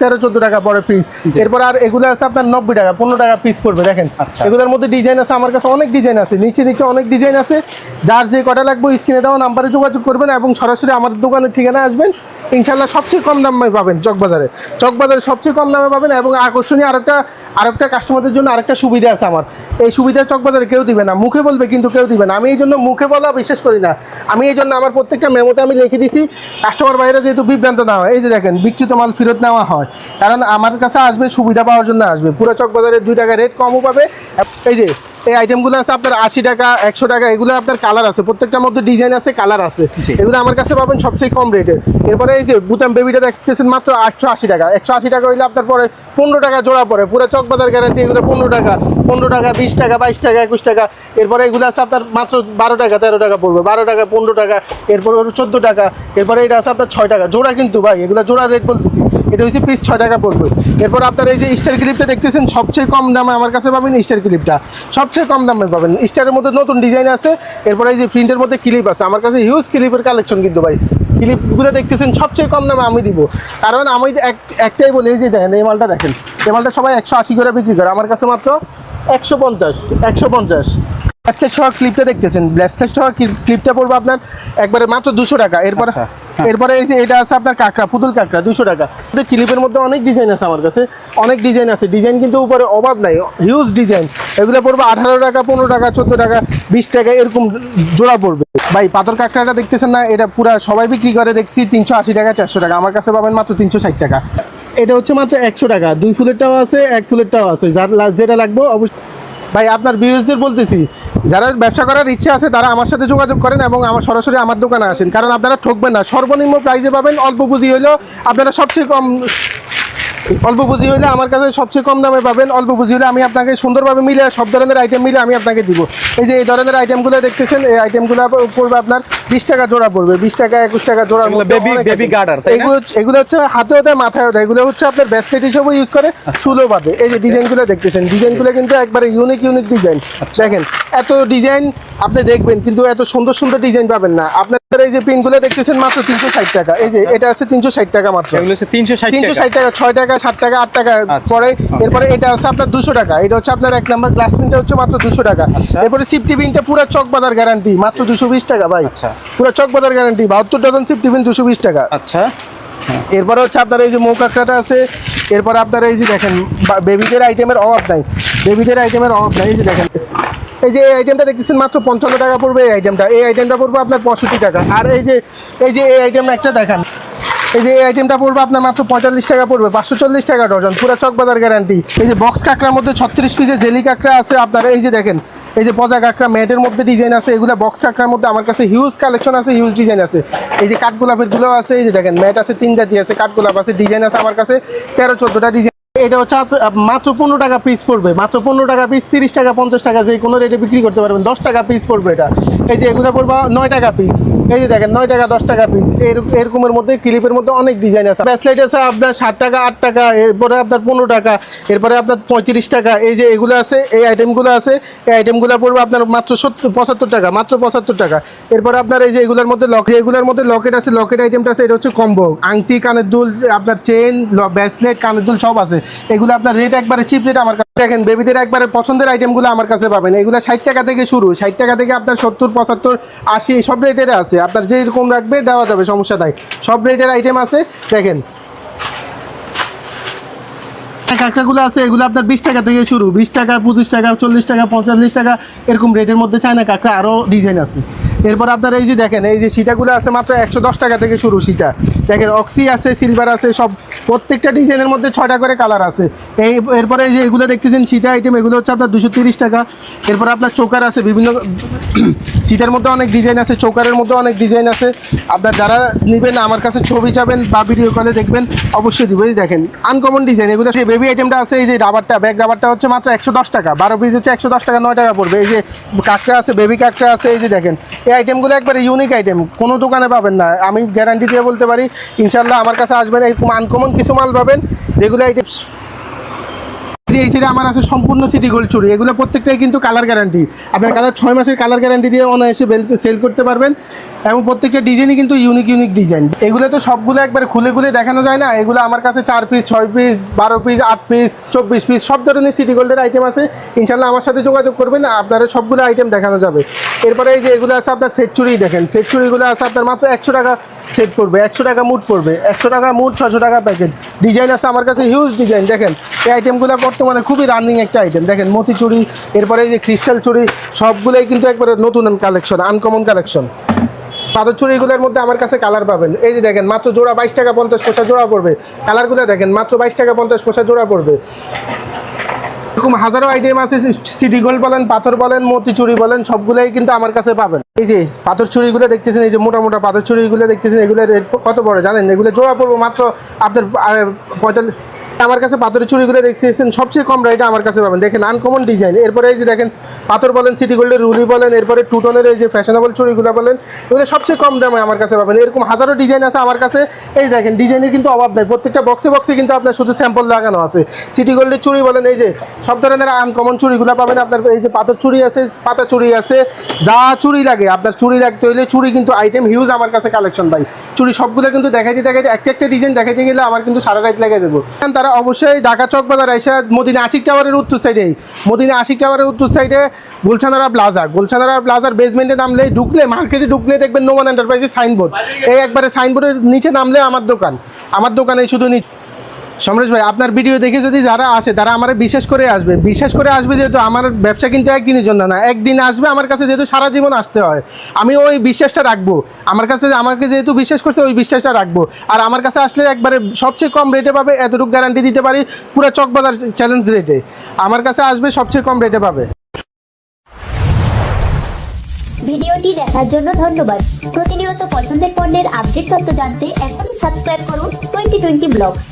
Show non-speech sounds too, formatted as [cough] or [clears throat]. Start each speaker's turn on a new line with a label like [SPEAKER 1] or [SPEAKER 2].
[SPEAKER 1] তেরো চোদ্দ টাকা পরে পিস এরপর আর এগুলো আছে আপনার নব্বই টাকা পনেরো টাকা পিস পড়বে দেখেন।
[SPEAKER 2] আচ্ছা।
[SPEAKER 1] এগুলোর মধ্যে ডিজাইন আছে আমার কাছে অনেক ডিজাইন আছে নিচে নিচে অনেক ডিজাইন আছে। যার যে কটা লাগবে স্ক্রিনে দেওয়া নাম্বারে যোগাযোগ করবেন এবং সরাসরি আমাদের দোকানের ঠিকানা আসবেন। ইনশাল্লাহ সবচেয়ে কম দামে পাবেন চকবাজারে। চকবাজারে সবচেয়ে কম দামে পাবেন এবং আকর্ষণীয় আরেকটা আরেকটা কাস্টমারদের জন্য আরেকটা সুবিধা আছে আমার। এই সুবিধা চকবাজারে কেউ দিবে না মুখে বলবে কিন্তু কেউ দিবে না। আমি এই জন্য মুখে বলা বিশ্বাস করি না। আমি এই জন্য আমার প্রত্যেকটা মেমোতে আমি লিখে দিছি কাস্টমার বাইরে যেহেতু বিভ্রান্ত না হয় এই যে দেখেন বিকৃত মাল ফেরত নেওয়া হয়। কারণ আমার কাছে আসবে সুবিধা পাওয়ার জন্য আসবে। পুরো চকবাজারে দুই টাকা রেট কমও পাবে। এই যে এই আইটেমগুলো আছে আপনার আশি টাকা একশো টাকা এগুলো আপনার কালার আছে। প্রত্যেকটার মধ্যে ডিজাইন আছে কালার আছে। এগুলো আমার কাছে পাবেন সবচেয়ে কম রেটের এরপরে এই যে বুতাম বেবিটা দেখতেছেন মাত্র আটশো আশি টাকা। একশো আশি টাকা হইলে আপনার পরে পনেরো টাকা জোড়া পড়ে। পুরো চকবাজার গ্যারান্টি এগুলো পনেরো টাকা পনেরো টাকা বিশ টাকা বাইশ টাকা একুশ টাকা। এরপরে এগুলো আছে আপনার মাত্র বারো টাকা তেরো টাকা পড়বে। বারো টাকা পনেরো টাকা এরপরে চোদ্দ টাকা। এরপরে এটা আছে আপনার ছয় টাকা। জোড়া কিন্তু ভাই এগুলো জোড়া রেট বলতেছি। এটা হচ্ছে পিস ছয় টাকা পড়বে। এরপর আপনার এই যে স্টার ক্লিপটা দেখতেছেন, সবচেয়ে কম দামে আমার কাছে পাবেন স্টার ক্লিপটা সবচেয়ে কম দামে পাবেন। স্টারের মধ্যে নতুন ডিজাইন আছে, এরপরে এই যে প্রিন্টের মধ্যে ক্লিপ আছে। আমার কাছে হিউজ ক্লিপের কালেকশন কিন্তু ভাই। ক্লিপগুলো দেখতেছেন, সবচেয়ে কম দামে আমি দিব। কারণ আমি এক- একটাই বলি, এই যে দেখেন, এই মালটা দেখেন। এই মালটা সবাই একশো আশি করে বিক্রি করে। আমার কাছে মাত্র একশো পঞ্চাশ একশো পঞ্চাশ। ব্রেসলেট সহ ক্লিপটা দেখতেছেন। ব্রেসলেট সহ ক্লিপ- ক্লিপটা পড়বে আপনার একবারে মাত্র দুশো টাকা। এরপর
[SPEAKER 2] আচ্ছা।
[SPEAKER 1] এরপরে এই যে এটা আছে আপনার কাঁকড়া, পুতুল কাঁকড়া, দুশো টাকা। কিন্তু ক্লিপের মধ্যে অনেক ডিজাইন আছে আমার কাছে, অনেক ডিজাইন আছে। ডিজাইন কিন্তু উপরে অভাব নাই হিউজ ডিজাইন এগুলো পড়বে আঠারো টাকা, পনেরো টাকা, চোদ্দ টাকা, বিশ টাকা, এরকম জোড়া পড়বে। ভাই, পাথর কাঁকড়াটা দেখতেছেন না, এটা পুরা সবাই বিক্রি করে দেখছি, তিনশো আশি টাকা, চারশো টাকা। আমার কাছে পাবেন মাত্র তিনশো ষাট টাকা। এটা হচ্ছে মাত্র একশো টাকা। দুই ফুলেরটাও আছে, এক ফুলেরটাও আছে। যার যেটা লাগবে অবশ্যই ভাই, আপনার বিউজদের বলতেছি যারা ব্যবসা করার ইচ্ছে আছে, তারা আমার সাথে যোগাযোগ করেন এবং আমার সরাসরি আমার দোকানে আসেন। কারণ আপনারা ঠকবেন না। সর্বনিম্ন প্রাইসে পাবেন, অল্প পুঁজি হলেও আপনারা সবচেয়ে কম অল্প পুঁজি হলে আমার কাছে সবচেয়ে কম দামে পাবেন। অল্প পুঁজি হলে আমি আপনাকে সুন্দরভাবে মিলে সব ধরনের আইটেম মিলে আমি আপনাকে দিব। এই যে এই ধরনের আইটেমগুলো দেখতেছেন, এই আইটেমগুলো পড়বে আপনার বিশ টাকা জোড়া পড়বে বিশ টাকা একুশ টাকা জোড়া
[SPEAKER 2] বেবি
[SPEAKER 1] বেবি
[SPEAKER 2] garter, তাই?
[SPEAKER 1] এগুলো এগুলো হচ্ছে হাতেও দেয় মাথায় দেয় এগুলো হচ্ছে আপনার ব্যাসলেট হিসেবে ইউজ করে চুলো বাদে। এই যে ডিজাইনগুলো দেখতেছেন ডিজাইনগুলো কিন্তু একবারে ইউনিক ইউনিক ডিজাইন দেখেন এত ডিজাইন আপনি দেখবেন কিন্তু এত সুন্দর সুন্দর ডিজাইন পাবেন না। আপনার এই যে পিনগুলো দেখতেছেন মাত্র তিনশো ষাট টাকা। এই যে এটা আছে তিনশো ষাট টাকা মাত্র।
[SPEAKER 2] তিনশো
[SPEAKER 1] তিনশো ষাট টাকা ছয় টাকা সাত টাকা আট টাকা
[SPEAKER 2] আচ্ছা,
[SPEAKER 1] পরে এরপরে এটা আছে আপনার দুশো টাকা। এটা হচ্ছে আপনার এক নাম্বার গ্লাস পিনটা হচ্ছে মাত্র দুশো টাকা।
[SPEAKER 2] আচ্ছা।
[SPEAKER 1] এরপরে সিফটি পিনটা পুরো চক বাজার গ্যারান্টি মাত্র দুশো বিশ টাকা ভাই।
[SPEAKER 2] আচ্ছা।
[SPEAKER 1] পুরো চক বাজার গ্যারান্টি বাহাত্তর ডজন সিফটি পিন দুশো বিশ টাকা।
[SPEAKER 2] আচ্ছা।
[SPEAKER 1] এরপরে হচ্ছে আপনার এই যে মৌ কাঁকড়াটা আছে এরপর আপনার এই যে দেখেন বেবিদের আইটেমের অভাব নাই। বেবিদের আইটেমের অভাব নাই এই যে দেখেন। এই যে এই আইটেমটা দেখতেছেন, মাত্র পঞ্চান্ন টাকা পড়বে এই আইটেমটা এই আইটেমটা পড়বে আপনার পঁয়ষট্টি টাকা। আর এই যে এই যে এই আইটেম একটা দেখান। এই যে এই আইটেমটা পড়বে আপনার মাত্র পঁয়তাল্লিশ টাকা পড়বে, পাঁচশো চল্লিশ টাকা ডজন, পুরো চকবাজার গ্যারান্টি এই যে বক্স কাঁকড়ার মধ্যে ছত্রিশ পিসে জেলি কাঁকড়া আছে আপনার, এই যে দেখেন, এই যে পজা কাঁকড়া, ম্যাটের মধ্যে ডিজাইন আছে, এগুলো বক্স কাঁকড়ার মধ্যে আমার কাছে হিউজ কালেকশন আছে হিউজ ডিজাইন আছে। এই যে কাঠগোলাপেরগুলো আছে, এই যে দেখেন, ম্যাট আছে তিন জাতি আছে কাঠগোলাপ আছে ডিজাইন আছে আমার কাছে তেরো, চোদ্দোটা ডিজাইন এটা হচ্ছে মাত্র পনেরো টাকা পিস পড়বে। মাত্র পনেরো টাকা পিস তিরিশ টাকা, পঞ্চাশ টাকা, যে কোনো রেটে বিক্রি করতে পারবেন। দশ টাকা পিস পড়বে এটা। এই যে এগুলো পড়বে নয় টাকা পিস এই যে দেখেন, নয় টাকা, দশ টাকা পিস এরকমের মধ্যে ক্লিপের মধ্যে অনেক ডিজাইন আছে। ব্যাসলাইট আছে আপনার ষাট টাকা, আট টাকা, এরপরে আপনার পনেরো টাকা, এরপরে আপনার পঁয়ত্রিশ টাকা। এই যে এগুলো আছে, এই আইটেমগুলো আছে, এই আইটেমগুলো পড়বে আপনার মাত্র সত্তর, পঁচাত্তর টাকা, মাত্র পঁচাত্তর টাকা। এরপরে আপনার এই যে এগুলোর মধ্যে লক এগুলোর মধ্যে লকেট আছে লকেট আইটেমটা আছে, এটা হচ্ছে কম্বো আংটি, কানের দুল, আপনার চেন ব্যাসলেট কানের দুল সব আছে। এগুলো আপনার রেট একবারে চিপ রেট আমার কাছে। দেখেন বেবিদের একবারে পছন্দের আইটেমগুলো আমার কাছে পাবেন। এগুলো ষাট টাকা থেকে শুরু। ষাট টাকা থেকে আপনার সত্তর, পঁচাত্তর, আশি সব রেটের আছে। আপনার যেরকম রাখবে দেওয়া যাবে, সমস্যা নাই। সব রেটের আইটেম আছে। দেখেন। কাঁকড়াগুলো আছে, এগুলো আপনার বিশ টাকা থেকে শুরু। বিশ টাকা, পঁচিশ টাকা, চল্লিশ টাকা, পঁয়তাল্লিশ টাকা, এরকম রেটের মধ্যে চায়না কাঁকড়া আরও ডিজাইন আছে। এরপর আপনার এই যে দেখেন, এই যে সীতাগুলো আছে মাত্র একশো দশ টাকা থেকে শুরু সীতা। দেখেন, অক্সি আছে, সিলভার আছে, সব প্রত্যেকটা ডিজাইনের মধ্যে ছয়টা করে কালার আছে। এই এরপরে এই যে এগুলো দেখতেছেন, সীতা আইটেম এগুলো হচ্ছে আপনার দুশো টাকা। এরপর আপনার চোকার আছে, বিভিন্ন [clears throat] শীতের মধ্যে অনেক ডিজাইন আছে, চৌকারের মধ্যে অনেক ডিজাইন আছে। আপনার যারা নেবেন, আমার কাছে ছবি চাবেন বা ভিডিও কলে দেখবেন, অবশ্যই দিব। দেখেন আনকমন ডিজাইন এগুলো যে বেবি আইটেমটা আছে, এই যে রাবারটা ব্যাগ রাবারটা হচ্ছে মাত্র একশো দশ টাকা। বারো পিস হচ্ছে একশো দশ টাকা, নয় টাকা পড়বে। এই যে কাঁকড়া আছে বেবি কাঁকড়া আছে, এই যে দেখেন আইটেমগুলো একবারে ইউনিক আইটেম কোনো দোকানে পাবেন না। আমি গ্যারান্টি দিয়ে বলতে পারি, ইনশাল্লাহ আমার কাছে আসবেন, এরকম আনকমন কিছু মাল পাবেন, যেগুলো আইটেম যে এই সিটে আমার আছে সম্পূর্ণ সিটি গোল্ড চুরি। এগুলো প্রত্যেকটাই কিন্তু কালার গ্যারান্টি আপনার কালার ছয় মাসের কালার গ্যারান্টি দিয়ে অনায়াসে সেল করতে পারবেন এবং প্রত্যেকটা ডিজাইনই কিন্তু ইউনিক ইউনিক ডিজাইন এগুলো তো সবগুলো একবার খুলে খুলে দেখানো যায় না। এগুলো আমার কাছে চার পিস ছয় পিস বারো পিস আট পিস চব্বিশ পিস সব ধরনের সিটি গোল্ডের আইটেম আছে। ইনশাল্লাহ আমার সাথে যোগাযোগ করবেন, আপনারা সবগুলো আইটেম দেখানো যাবে। এরপরে এই যে এগুলো আছে আপনার সেট চুড়ি দেখেন। সেট চুরিগুলো আছে আপনার মাত্র একশো টাকা। সেট পড়বে, একশো টাকা মুট পড়বে, একশো টাকা মুট ছশো টাকা প্যাকেট ডিজাইন আছে আমার কাছে হিউজ ডিজাইন দেখেন। এই আইটেমগুলো বর্তমানে খুবই রানিং একটা আইটেম দেখেন, মতি চুড়ি এরপরে এই যে ক্রিস্টাল চুড়ি সবগুলোই কিন্তু একবারে নতুন কালেকশন আনকমন কালেকশন পাথর চুড়িগুলোর মধ্যে আমার কাছে কালার পাবেন। এই যে দেখেন, মাত্র জোড়া বাইশ টাকা পঞ্চাশ পয়সা জোড়া পড়বে। কালারগুলো দেখেন, মাত্র বাইশ টাকা পঞ্চাশ পয়সা জোড়া পড়বে। এরকম হাজারো আইটেম আছে, সিটি গোল্ড বলেন, পাথর বলেন, মতি চুড়ি বলেন, সবগুলোই কিন্তু আমার কাছে পাবেন। এই যে পাথর চুড়িগুলো দেখতেছেন, এই যে মোটা মোটা পাথর চুড়িগুলো দেখতেছেন, এগুলো রেট কত বড় জানেন? এগুলো জোড়া পড়ব মাত্র আপনার পঁয়তাল্লিশ আমার কাছে পাথরের চুড়িগুলো দেখতেছেন সবচেয়ে কম রেটে আমার কাছে পাবেন। দেখেন আনকমন ডিজাইন এরপরে এই যে দেখেন, পাথর বলেন সিটি গোল্ডের রুলি বলেন, এরপরে টুটনের এই যে ফ্যাশনেবল চুড়িগুলো বলেন, এগুলো সবচেয়ে কম দামে আমার কাছে পাবেন। এরকম হাজারো ডিজাইন আছে আমার কাছে। এই দেখেন ডিজাইনের কিন্তু অভাব নেই। প্রত্যেকটা বক্সে বক্সে কিন্তু আপনার শুধু স্যাম্পল লাগানো আছে। সিটি গোল্ডের চুড়ি বলেন, এই যে সব ধরনের আনকমন চুড়িগুলো পাবেন। আপনার এই যে পাথর চুড়ি আছে, পাতা চুড়ি আছে, যা চুড়ি লাগে। আপনার চুড়ি লাগতে হলে চুড়ি কিন্তু আইটেম হিউজ আমার কাছে কালেকশন ভাই। চুড়ি সবগুলো কিন্তু দেখাইতে দেখাইতে, একটা একটা ডিজাইন দেখাইতে গেলে আমার কিন্তু সারা রাত লেগে দেবো তারা অবশ্যই ঢাকা চক বাজার এসে মদিনা আশিক টাওয়ারের উত্তর সাইডে মদিনা আশিক টাওয়ারের উত্তর সাইডে গুলছানারা প্লাজা গুলছানারা প্লাজার বেসমেন্টে নামলে ঢুকলে মার্কেটে ঢুকলে দেখবেন নোমান এন্টারপ্রাইজের সাইনবোর্ড এই একবারে সাইনবোর্ডের নিচে নামলে আমার দোকান। আমার দোকানে শুধু নি সমরেশ ভাই, আপনার ভিডিও দেখে যদি যারা আসে, তারা আমার বিশেষ করে আসবে। বিশেষ করে আসবে যেহেতু আমার ব্যবসা কিন্তু একদিনের জন্য না, একদিন আসবে আমার কাছে যেহেতু সারা জীবন আসতে হয়। আমি ওই বিশ্বাসটা রাখব। আমার কাছে আমাকে যেহেতু বিশ্বাস করছে, ওই বিশ্বাসটা রাখব। আর আমার কাছে আসলে একবারে সবচেয়ে কম রেটে পাবে, এতটুকু গ্যারান্টি দিতে পারি পুরো চকবাজার চ্যালেঞ্জ রেটে আমার কাছে আসবে, সবচেয়ে কম রেটে পাবে।
[SPEAKER 2] ভিডিওটি দেখার জন্য ধন্যবাদ। প্রতিনিয়ত পছন্দের পণ্যের আপডেট তথ্য জানতে এখনই সাবস্ক্রাইব করুন টোয়েন্টি টোয়েন্টি ব্লগস